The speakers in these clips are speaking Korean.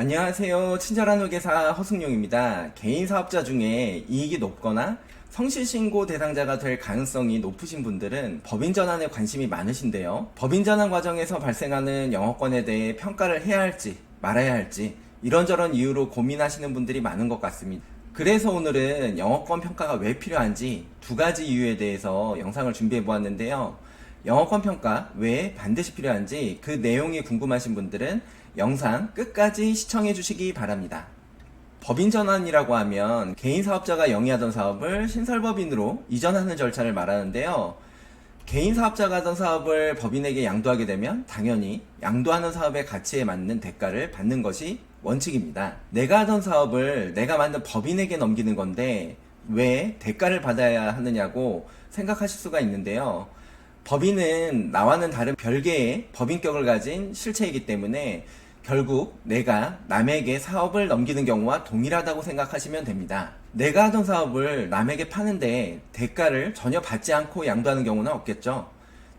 안녕하세요. 친절한 회계사 허승용입니다. 개인 사업자 중에 이익이 높거나 성실신고 대상자가 될 가능성이 높으신 분들은 법인 전환에 관심이 많으신데요. 법인 전환 과정에서 발생하는 영업권에 대해 평가를 해야 할지 말아야 할지 이런저런 이유로 고민하시는 분들이 많은 것 같습니다. 그래서 오늘은 영업권 평가가 왜 필요한지 두 가지 이유에 대해서 영상을 준비해 보았는데요. 영어권 평가 왜 반드시 필요한지 그 내용이 궁금하신 분들은 영상 끝까지 시청해 주시기 바랍니다. 법인 전환이라고 하면 개인 사업자가 영위하던 사업을 신설법인으로 이전하는 절차를 말하는데요. 개인 사업자가 하던 사업을 법인에게 양도하게 되면 당연히 양도하는 사업의 가치에 맞는 대가를 받는 것이 원칙입니다. 내가 하던 사업을 내가 만든 법인에게 넘기는 건데 왜 대가를 받아야 하느냐고 생각하실 수가 있는데요. 법인은 나와는 다른 별개의 법인격을 가진 실체이기 때문에 결국 내가 남에게 사업을 넘기는 경우와 동일하다고 생각하시면 됩니다. 내가 하던 사업을 남에게 파는데 대가를 전혀 받지 않고 양도하는 경우는 없겠죠.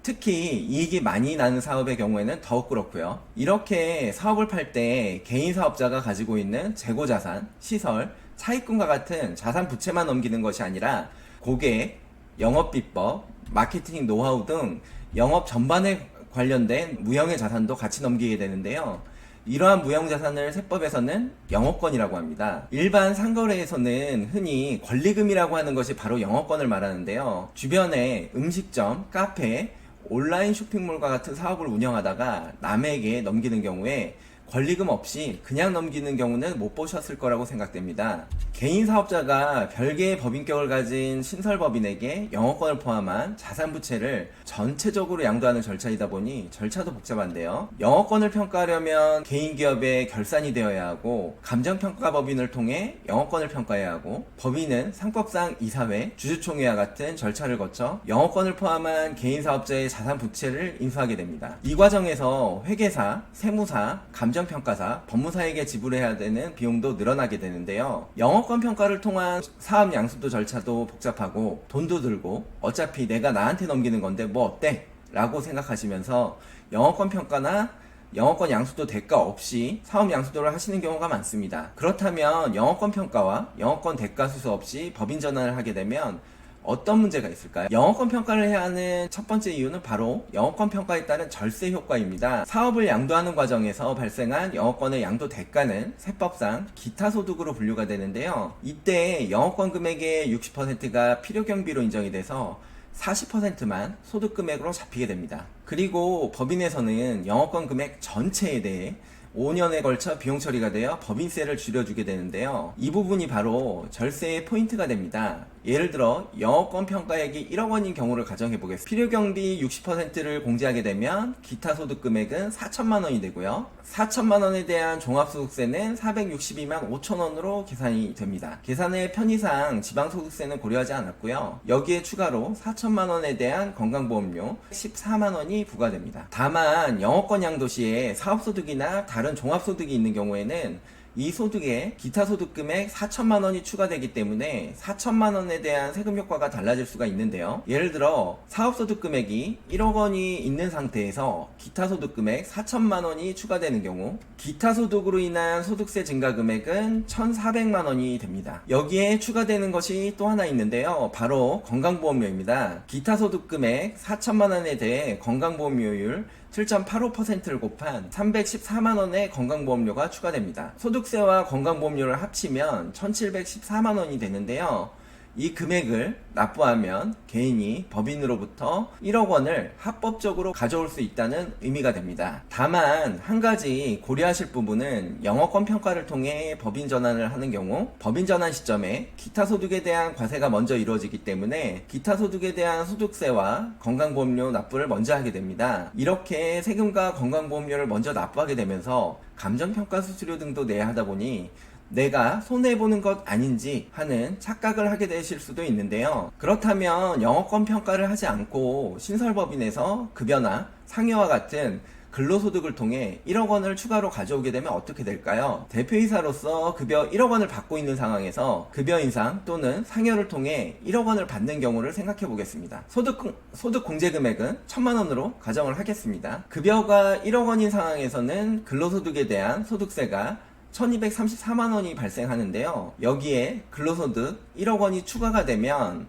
특히 이익이 많이 나는 사업의 경우에는 더욱 그렇고요. 이렇게 사업을 팔 때 개인 사업자가 가지고 있는 재고 자산, 시설, 차입금과 같은 자산 부채만 넘기는 것이 아니라 고객, 영업 비법, 마케팅 노하우 등 영업 전반에 관련된 무형의 자산도 같이 넘기게 되는데요. 이러한 무형자산을 세법에서는 영업권이라고 합니다. 일반 상거래에서는 흔히 권리금이라고 하는 것이 바로 영업권을 말하는데요. 주변에 음식점, 카페, 온라인 쇼핑몰과 같은 사업을 운영하다가 남에게 넘기는 경우에 권리금 없이 그냥 넘기는 경우는 못 보셨을 거라고 생각됩니다. 개인 사업자가 별개의 법인격을 가진 신설법인에게 영업권을 포함한 자산 부채를 전체적으로 양도하는 절차이다 보니 절차도 복잡한데요. 영업권을 평가하려면 개인 기업의 결산이 되어야 하고 감정평가법인을 통해 영업권을 평가해야 하고 법인은 상법상 이사회, 주주총회와 같은 절차를 거쳐 영업권을 포함한 개인 사업자의 자산 부채를 인수하게 됩니다. 이 과정에서 회계사, 세무사, 감정 감정평가사, 법무사에게 지불해야 되는 비용도 늘어나게 되는데요. 영업권 평가를 통한 사업 양수도 절차도 복잡하고 돈도 들고 어차피 내가 나한테 넘기는 건데 뭐 어때? 라고 생각하시면서 영업권 평가나 영업권 양수도 대가 없이 사업 양수도를 하시는 경우가 많습니다. 그렇다면 영업권 평가와 영업권 대가 수수 없이 법인 전환을 하게 되면 어떤 문제가 있을까요? 영업권 평가를 해야 하는 첫 번째 이유는 바로 영업권 평가에 따른 절세 효과입니다. 사업을 양도하는 과정에서 발생한 영업권의 양도 대가는 세법상 기타 소득으로 분류가 되는데요. 이때 영업권 금액의 60%가 필요 경비로 인정이 돼서 40%만 소득 금액으로 잡히게 됩니다. 그리고 법인에서는 영업권 금액 전체에 대해 5년에 걸쳐 비용 처리가 되어 법인세를 줄여주게 되는데요. 이 부분이 바로 절세의 포인트가 됩니다. 예를 들어 영업권 평가액이 1억 원인 경우를 가정해 보겠습니다. 필요 경비 60%를 공제하게 되면 기타 소득 금액은 4천만 원이 되고요. 4천만 원에 대한 종합소득세는 462만 5천 원으로 계산이 됩니다. 계산의 편의상 지방소득세는 고려하지 않았고요. 여기에 추가로 4천만 원에 대한 건강보험료 14만 원이 부과됩니다. 다만 영업권 양도 시에 사업소득이나 다른 종합소득이 있는 경우에는 이 소득에 기타 소득 금액 4천만 원이 추가되기 때문에 4천만 원에 대한 세금 효과가 달라질 수가 있는데요. 예를 들어 사업 소득 금액이 1억 원이 있는 상태에서 기타 소득 금액 4천만 원이 추가되는 경우 기타 소득으로 인한 소득세 증가 금액은 1,400만 원이 됩니다. 여기에 추가되는 것이 또 하나 있는데요. 바로 건강보험료입니다. 기타 소득 금액 4천만 원에 대해 건강보험료율 7.85%를 곱한 314만 원의 건강보험료가 추가됩니다. 소득세와 건강보험료를 합치면 1,714만 원이 되는데요. 이 금액을 납부하면 개인이 법인으로부터 1억 원을 합법적으로 가져올 수 있다는 의미가 됩니다. 다만 한 가지 고려하실 부분은 영어권 평가를 통해 법인 전환을 하는 경우 법인 전환 시점에 기타 소득에 대한 과세가 먼저 이루어지기 때문에 기타 소득에 대한 소득세와 건강보험료 납부를 먼저 하게 됩니다. 이렇게 세금과 건강보험료를 먼저 납부하게 되면서 감정평가 수수료 등도 내야 하다 보니 내가 손해보는 것 아닌지 하는 착각을 하게 되실 수도 있는데요. 그렇다면 영어권 평가를 하지 않고 신설법인에서 급여나 상여와 같은 근로소득을 통해 1억 원을 추가로 가져오게 되면 어떻게 될까요? 대표이사로서 급여 1억 원을 받고 있는 상황에서 급여 인상 또는 상여를 통해 1억 원을 받는 경우를 생각해 보겠습니다. 소득, 소득 공제 금액은 1천만 원으로 가정을 하겠습니다. 급여가 1억 원인 상황에서는 근로소득에 대한 소득세가 1234만 원이 발생하는데요. 여기에 근로소득 1억 원이 추가가 되면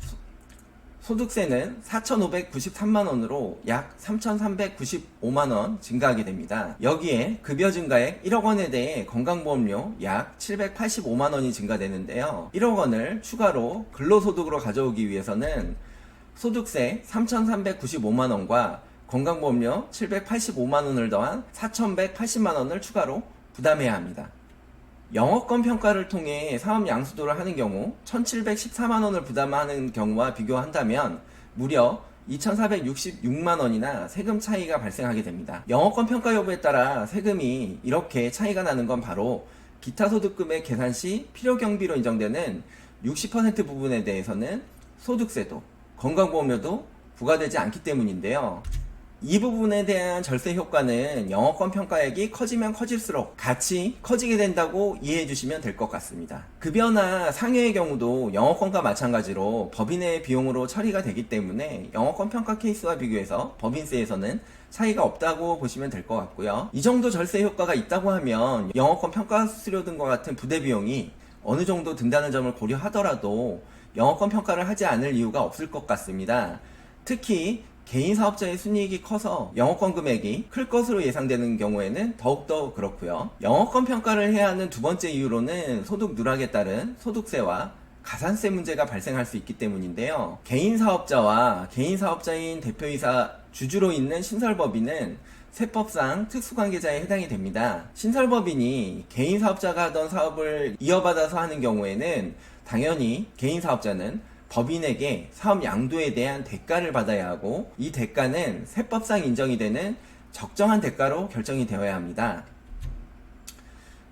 소- 소득세는 4,593만 원으로 약 3,395만 원 증가하게 됩니다. 여기에 급여 증가액 1억 원에 대해 건강보험료 약 785만 원이 증가되는데요. 1억 원을 추가로 근로소득으로 가져오기 위해서는 소득세 3,395만 원과 건강보험료 785만 원을 더한 4,180만 원을 추가로 부담해야 합니다. 영업권 평가를 통해 사업 양수도를 하는 경우 1,714만 원을 부담하는 경우와 비교한다면 무려 2,466만 원이나 세금 차이가 발생하게 됩니다. 영업권 평가 여부에 따라 세금이 이렇게 차이가 나는 건 바로 기타 소득금의 계산 시 필요 경비로 인정되는 60% 부분에 대해서는 소득세도 건강보험료도 부과되지 않기 때문인데요. 이 부분에 대한 절세 효과는 영업권 평가액이 커지면 커질수록 같이 커지게 된다고 이해해 주시면 될 것 같습니다. 급여나 상여의 경우도 영업권과 마찬가지로 법인의 비용으로 처리가 되기 때문에 영업권 평가 케이스와 비교해서 법인세에서는 차이가 없다고 보시면 될 것 같고요. 이 정도 절세 효과가 있다고 하면 영업권 평가 수수료 등과 같은 부대 비용이 어느 정도 든다는 점을 고려하더라도 영업권 평가를 하지 않을 이유가 없을 것 같습니다. 특히 개인 사업자의 순이익이 커서 영업권 금액이 클 것으로 예상되는 경우에는 더욱더 그렇고요. 영업권 평가를 해야 하는 두 번째 이유로는 소득 누락에 따른 소득세와 가산세 문제가 발생할 수 있기 때문인데요. 개인 사업자와 개인 사업자인 대표이사 주주로 있는 신설법인은 세법상 특수관계자에 해당이 됩니다. 신설법인이 개인 사업자가 하던 사업을 이어받아서 하는 경우에는 당연히 개인 사업자는 법인에게 사업 양도에 대한 대가를 받아야 하고 이 대가는 세법상 인정이 되는 적정한 대가로 결정이 되어야 합니다.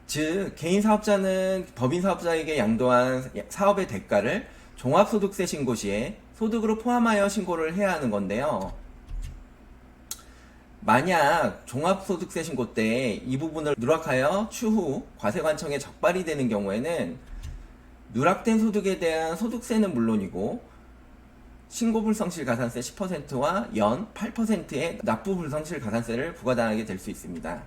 즉 개인 사업자는 법인 사업자에게 양도한 사업의 대가를 종합소득세 신고 시에 소득으로 포함하여 신고를 해야 하는 건데요. 만약 종합소득세 신고 때 이 부분을 누락하여 추후 과세관청에 적발이 되는 경우에는 누락된 소득에 대한 소득세는 물론이고 신고 불성실 가산세 10%와 연 8%의 납부 불성실 가산세를 부과당하게 될 수 있습니다.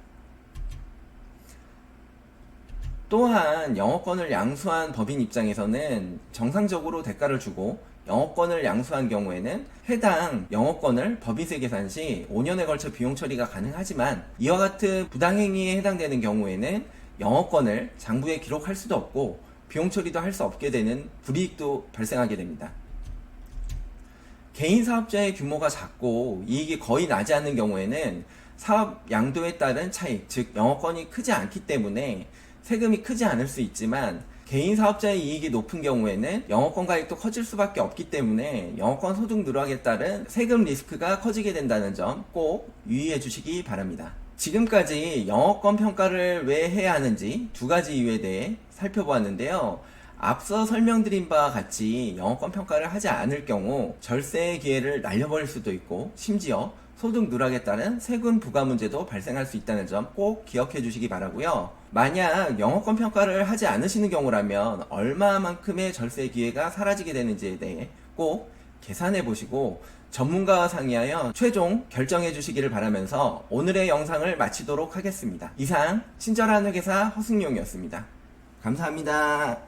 또한 영업권을 양수한 법인 입장에서는 정상적으로 대가를 주고 영업권을 양수한 경우에는 해당 영업권을 법인세 계산 시 5년에 걸쳐 비용 처리가 가능하지만 이와 같은 부당행위에 해당되는 경우에는 영업권을 장부에 기록할 수도 없고 비용 처리도 할 수 없게 되는 불이익도 발생하게 됩니다. 개인 사업자의 규모가 작고 이익이 거의 나지 않는 경우에는 사업 양도에 따른 차익, 즉 영업권이 크지 않기 때문에 세금이 크지 않을 수 있지만 개인 사업자의 이익이 높은 경우에는 영업권 가액도 커질 수밖에 없기 때문에 영업권 소득 누락에 따른 세금 리스크가 커지게 된다는 점 꼭 유의해 주시기 바랍니다. 지금까지 영업권 평가를 왜 해야 하는지 두 가지 이유에 대해 살펴보았는데요. 앞서 설명드린 바와 같이 영업권 평가를 하지 않을 경우 절세의 기회를 날려버릴 수도 있고 심지어 소득 누락에 따른 세금 부과 문제도 발생할 수 있다는 점 꼭 기억해 주시기 바라고요. 만약 영업권 평가를 하지 않으시는 경우라면 얼마만큼의 절세 기회가 사라지게 되는지에 대해 꼭 계산해 보시고 전문가와 상의하여 최종 결정해 주시기를 바라면서 오늘의 영상을 마치도록 하겠습니다. 이상 친절한 회계사 허승용이었습니다. 감사합니다.